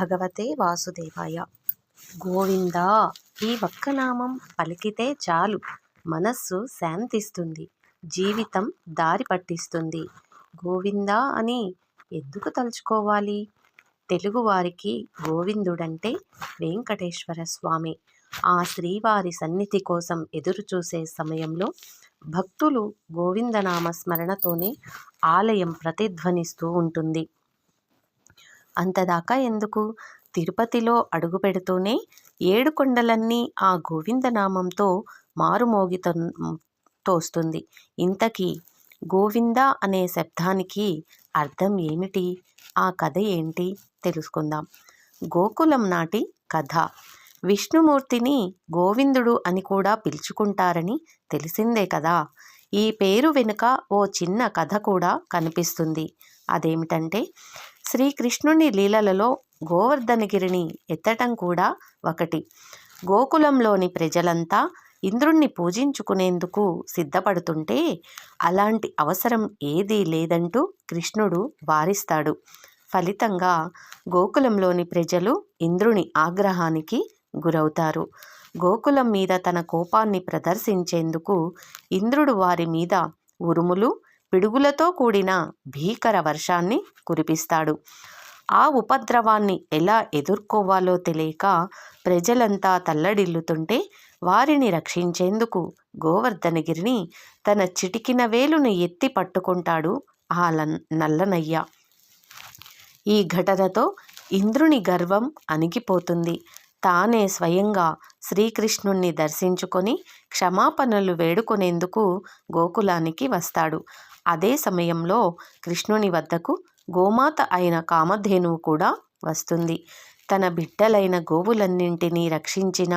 భగవతే వాసుదేవాయ. గోవింద ఈ ఒక్క నామం పలికితే చాలు. మనస్సు శాంతిస్తుంది. జీవితం దారి పట్టిస్తుంది. గోవింద అని ఎందుకు తలుచుకోవాలి? తెలుగువారికి గోవిందుడంటే వెంకటేశ్వర స్వామి. ఆ శ్రీవారి సన్నిధి కోసం ఎదురుచూసే సమయంలో భక్తులు గోవిందనామ స్మరణతోనే ఆలయం ప్రతిధ్వనిస్తూ ఉంటుంది. అంతదాకా ఎందుకు? తిరుపతిలో అడుగు పెడుతూనే ఏడు కొండలన్నీ ఆ గోవిందనామంతో మారుమోగితో తోస్తుంది. ఇంతకీ గోవింద అనే శబ్దానికి అర్థం ఏమిటి? ఆ కథ ఏంటి? తెలుసుకుందాం. గోకులం నాటి కథ. విష్ణుమూర్తిని గోవిందుడు అని కూడా పిలుచుకుంటారని తెలిసిందే కదా. ఈ పేరు వెనుక ఓ చిన్న కథ కూడా కనిపిస్తుంది. అదేమిటంటే శ్రీకృష్ణుని లీలలలో గోవర్ధనగిరిని ఎత్తటం కూడా ఒకటి. గోకులంలోని ప్రజలంతా ఇంద్రుణ్ణి పూజించుకునేందుకు సిద్ధపడుతుంటే అలాంటి అవసరం ఏదీ లేదంటూ కృష్ణుడు వారిస్తాడు. ఫలితంగా గోకులంలోని ప్రజలు ఇంద్రుని ఆగ్రహానికి గురవుతారు. గోకులం మీద తన కోపాన్ని ప్రదర్శించేందుకు ఇంద్రుడు వారి మీద ఉరుములు పిడుగులతో కూడిన భీకర వర్షాన్ని కురిపిస్తాడు. ఆ ఉపద్రవాన్ని ఎలా ఎదుర్కోవాలో తెలియక ప్రజలంతా తల్లడిల్లుతుంటే వారిని రక్షించేందుకు గోవర్ధనగిరిని తన చిటికిన వేలును ఎత్తి పట్టుకుంటాడు ఆ నల్లనయ్య. ఈ ఘటనతో ఇంద్రుని గర్వం అణిగిపోతుంది. తానే స్వయంగా శ్రీకృష్ణుణ్ణి దర్శించుకొని క్షమాపణలు వేడుకొనేందుకు గోకులానికి వస్తాడు. అదే సమయంలో కృష్ణుని వద్దకు గోమాత అయిన కామధేనువు కూడా వస్తుంది. తన బిడ్డలైన గోవులన్నింటినీ రక్షించిన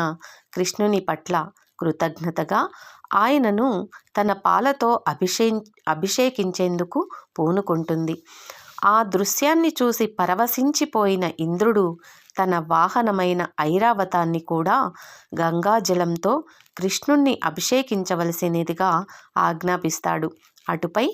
కృష్ణుని పట్ల కృతజ్ఞతగా ఆయనను తన పాలతో అభిషే అభిషేకించేందుకు పూనుకుంటుంది. ఆ దృశ్యాన్ని చూసి పరవశించిపోయిన ఇంద్రుడు తన వాహనమైన ఐరావతాన్ని కూడా గంగాజలంతో కృష్ణుణ్ణి అభిషేకించవలసినదిగా ఆజ్ఞాపిస్తాడు. అటుపై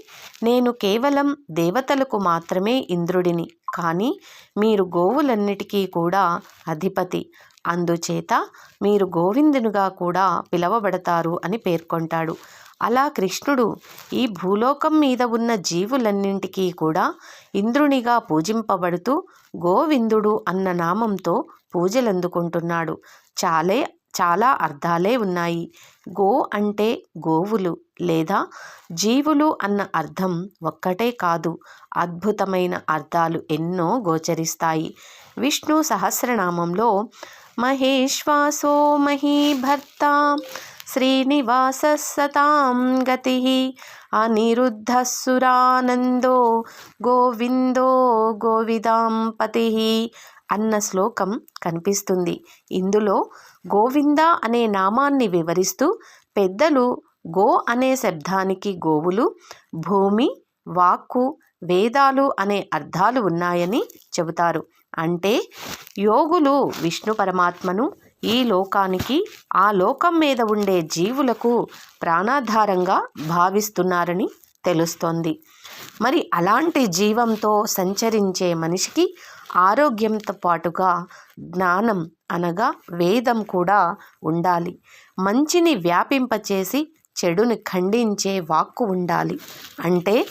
నేను కేవలం దేవతలకు మాత్రమే ఇంద్రుడిని కానీ మీరు గోవులన్నిటికీ కూడా అధిపతి. అందుచేత మీరు గోవిందునిగా కూడా పిలవబడతారు అని పేర్కొంటాడు. అలా కృష్ణుడు ఈ భూలోకం మీద ఉన్న జీవులన్నింటికీ కూడా ఇంద్రునిగా పూజింపబడుతూ గోవిందుడు అన్న నామంతో పూజలందుకుంటున్నాడు. చాలే చాలా అర్థాలే ఉన్నాయి. గో అంటే గోవులు లేదా జీవులు అన్న అర్థం ఒక్కటే కాదు. అద్భుతమైన అర్థాలు ఎన్నో గోచరిస్తాయి. విష్ణు సహస్రనామంలో మహేశ్వాసో మహీభర్త శ్రీనివాస సతాం గతి అనిరుద్ధసురానందో గోవిందో గోవిదాంపతి అన్న శ్లోకం కనిపిస్తుంది. ఇందులో గోవింద అనే నామాన్ని వివరిస్తూ పెద్దలు గో అనే శబ్దానికి గోవులు భూమి వాక్కు వేదాలు అనే అర్థాలు ఉన్నాయని చెబుతారు. అంటే యోగులు విష్ణు పరమాత్మను ఈ లోకానికి ఆ లోకం మీద ఉండే జీవులకు ప్రాణాధారంగా భావిస్తున్నారని తెలుస్తోంది. మరి అలాంటి జీవంతో సంచరించే మనిషికి ఆరోగ్యంతో పాటుగా జ్ఞానం అనగా వేదం కూడా ఉండాలి. మంచిని వ్యాపింపచేసి చెడుని ఖండించే వాక్కు ఉండాలి. అంటే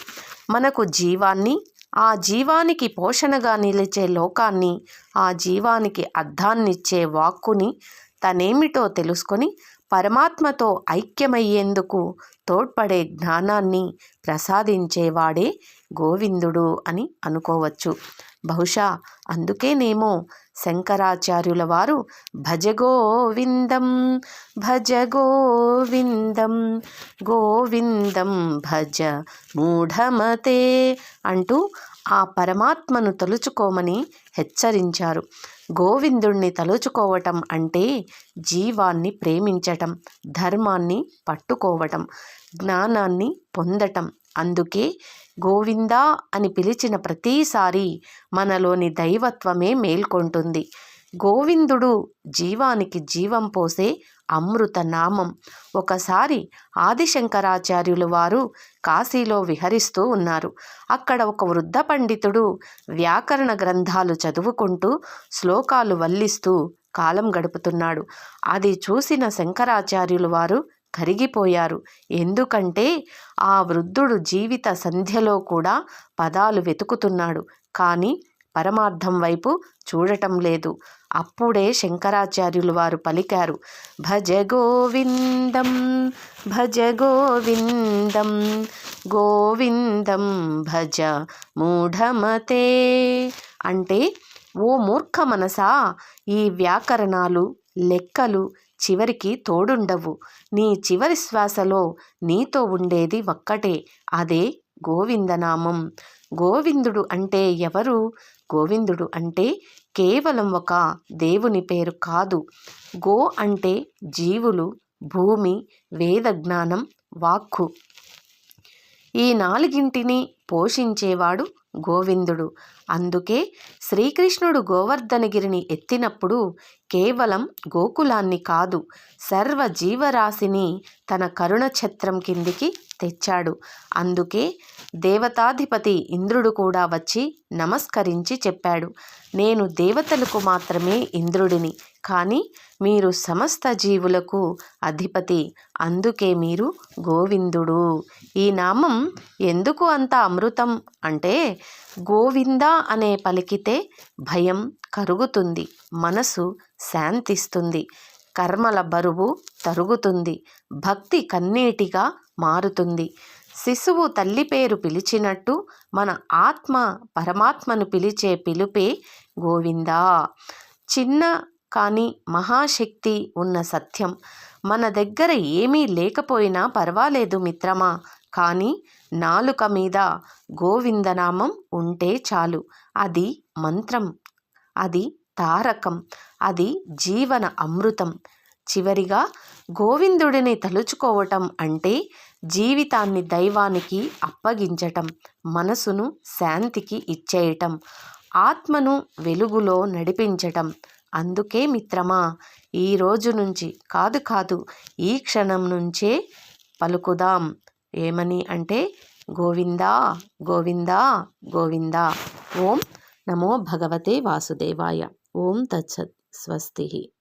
మనకు జీవాన్ని ఆ జీవానికి పోషణగా నిలిచే లోకాన్ని ఆ జీవానికి అర్థాన్నిచ్చే వాక్కుని తనేమిటో తెలుసుకొని పరమాత్మతో ఐక్యమయ్యేందుకు తోడ్పడే జ్ఞానాన్ని ప్రసాదించేవాడే గోవిందుడు అని అనుకోవచ్చు. బహుశా అందుకేనేమో శంకరాచార్యుల వారు భజ గోవిందం భజ గోవిందం గోవిందం భజ మూఢమతే అంటూ ఆ పరమాత్మను తలుచుకోమని హెచ్చరించారు. గోవిందుణ్ణి తలుచుకోవటం అంటే జీవాన్ని ప్రేమించటం ధర్మాన్ని పట్టుకోవటం జ్ఞానాన్ని పొందటం. అందుకే గోవిందా అని పిలిచిన ప్రతిసారి మనలోని దైవత్వమే మేల్కొంటుంది. గోవిందుడు జీవానికి జీవం పోసే అమృత నామం ఒకసారి ఆదిశంకరాచార్యులు వారు కాశీలో విహరిస్తూ ఉన్నారు. అక్కడ ఒక వృద్ధ పండితుడు వ్యాకరణ గ్రంథాలు చదువుకుంటూ శ్లోకాలు వల్లిస్తూ కాలం గడుపుతున్నాడు. అది చూసిన శంకరాచార్యులు వారు కరిగిపోయారు. ఎందుకంటే ఆ వృద్ధుడు జీవిత సంధ్యలో కూడా పదాలు వెతుకుతున్నాడు. కానీ పరమార్థం వైపు చూడటం లేదు. అప్పుడే శంకరాచార్యులు వారు పలికారు. భజ గోవిందం భజ గోవిందం గోవిందం భజ మూఢమతే అంటే ఓ మూర్ఖ మనసా ఈ వ్యాకరణాలు లెక్కలు చివరికి తోడుండవు. నీ చివరి శ్వాసలో నీతో ఉండేది ఒక్కటే అదే గోవిందనామం. గోవిందుడు అంటే ఎవరు? గోవిందుడు అంటే కేవలం ఒక దేవుని పేరు కాదు. గో అంటే జీవులు భూమి వేద జ్ఞానం వాక్కు. ఈ నాలుగింటిని పోషించేవాడు గోవిందుడు. అందుకే శ్రీకృష్ణుడు గోవర్ధనగిరిని ఎత్తినప్పుడు కేవలం గోకులాన్ని కాదు సర్వ జీవరాశిని తన కరుణ ఛత్రం కిందికి తెచ్చాడు. అందుకే దేవతాధిపతి ఇంద్రుడు కూడా వచ్చి నమస్కరించి చెప్పాడు. నేను దేవతలకు మాత్రమే ఇంద్రుడిని కానీ మీరు సమస్త జీవులకు అధిపతి అందుకే మీరు గోవిందుడు. ఈ నామం ఎందుకు అంత అమృతం అంటే గోవింద అనే పలికితే భయం కరుగుతుంది మనసు శాంతిస్తుంది కర్మల బరువు తరుగుతుంది భక్తి కన్నీటిగా మారుతుంది. శిశువు తల్లి పేరు పిలిచినట్టు మన ఆత్మ పరమాత్మను పిలిచే పిలుపే గోవిందా. చిన్న కానీ మహాశక్తి ఉన్న సత్యం. మన దగ్గర ఏమీ లేకపోయినా పర్వాలేదు మిత్రమా. కానీ నాలుక మీద గోవిందనామం ఉంటే చాలు. అది మంత్రం. అది తారకం. అది జీవన అమృతం. చివరిగా గోవిందుడిని తలుచుకోవటం అంటే జీవితాన్ని దైవానికి అప్పగించటం మనసును శాంతికి ఇచ్చేయటం ఆత్మను వెలుగులో నడిపించటం. అందుకే మిత్రమా ఈ రోజు నుంచి కాదు కాదు ఈ క్షణం నుంచే పలుకుదాం. ఏమని అంటే గోవిందా గోవిందా గోవిందా. ఓం నమో భగవతే వాసుదేవాయ. ఓం తచ్చత్ స్వస్తి.